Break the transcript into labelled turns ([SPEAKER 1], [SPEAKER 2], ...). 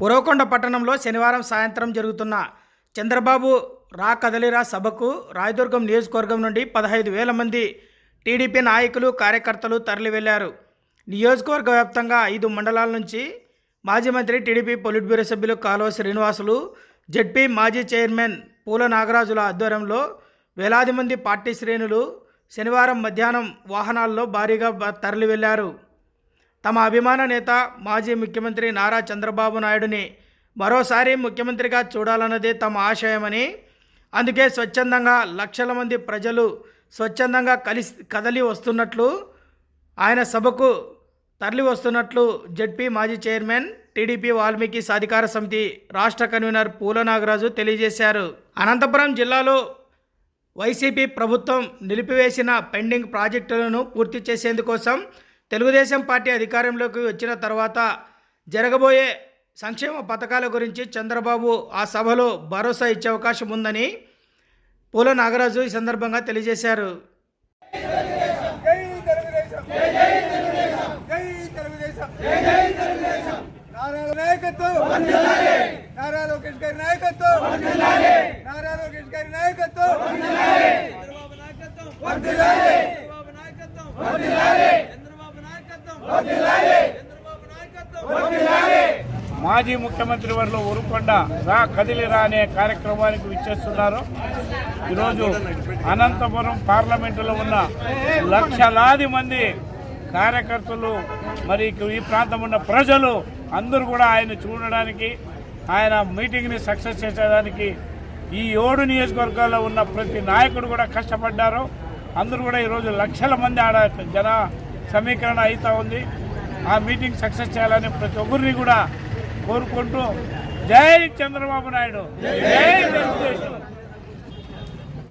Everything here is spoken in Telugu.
[SPEAKER 1] పురవకొండ పట్టణంలో శనివారం సాయంత్రం జరుగుతున్న చంద్రబాబు రా కదలిరా సభకు రాయదుర్గం నియోజకవర్గం నుండి పదహైదు వేల మంది టీడీపీ నాయకులు కార్యకర్తలు తరలి వెళ్ళారు నియోజకవర్గ వ్యాప్తంగా ఐదు మండలాల నుంచి మాజీ మంత్రి టీడీపీ పొలిట్ బ్యూరో సభ్యులు కాలువ శ్రీనివాసులు జడ్పీ మాజీ చైర్మన్ పూల నాగరాజుల ఆధ్వర్యంలో వేలాది మంది పార్టీ శ్రేణులు శనివారం మధ్యాహ్నం వాహనాల్లో భారీగా తరలి వెళ్ళారు తమ అభిమాన నేత మాజీ ముఖ్యమంత్రి నారా చంద్రబాబు నాయుడుని మరోసారి ముఖ్యమంత్రిగా చూడాలన్నదే తమ ఆశయమని అందుకే స్వచ్ఛందంగా లక్షల మంది ప్రజలు స్వచ్ఛందంగా కలిసి కదలి వస్తున్నట్లు ఆయన సభకు తరలి వస్తున్నట్లు జడ్పీ మాజీ చైర్మన్ టీడీపీ వాల్మీకి సాధికార సమితి రాష్ట్ర కన్వీనర్ పూల నాగరాజు తెలియజేశారు. అనంతపురం జిల్లాలో వైసీపీ ప్రభుత్వం నిలిపివేసిన పెండింగ్ ప్రాజెక్టులను పూర్తి చేసేందుకోసం తెలుగుదేశం పార్టీ అధికారంలోకి వచ్చిన తర్వాత జరగబోయే సంక్షేమ పథకాల గురించి చంద్రబాబు ఆ సభలో భరోసా ఇచ్చే అవకాశం ఉందని పూల నాగరాజు ఈ సందర్భంగా తెలియజేశారు.
[SPEAKER 2] నారా లోకేష్ గారి నాయకత్వం. నారా లోకేష్ గారి నాయకత్వం
[SPEAKER 3] మాజీ ముఖ్యమంత్రి వారిలో ఉరుకొండ రా కదిలిరా అనే కార్యక్రమానికి విచ్చేస్తున్నారు. ఈరోజు అనంతపురం పార్లమెంటులో ఉన్న లక్షలాది మంది కార్యకర్తలు మరి ఈ ప్రాంతం ఉన్న ప్రజలు అందరూ కూడా ఆయన చూడడానికి ఆయన మీటింగ్ని సక్సెస్ చేసేదానికి ఈ ఏడు నియోజకవర్గాల్లో ఉన్న ప్రతి నాయకుడు కూడా కష్టపడ్డారు. అందరూ కూడా ఈరోజు లక్షల మంది ఆడ జన సమీకరణ అవుతూ ఉంది. ఆ మీటింగ్ సక్సెస్ చేయాలని ప్రతి ఒక్కరిని కూడా కోరుకుంటూ జై చంద్రబాబు నాయుడు. జై తెలుగుదేశం.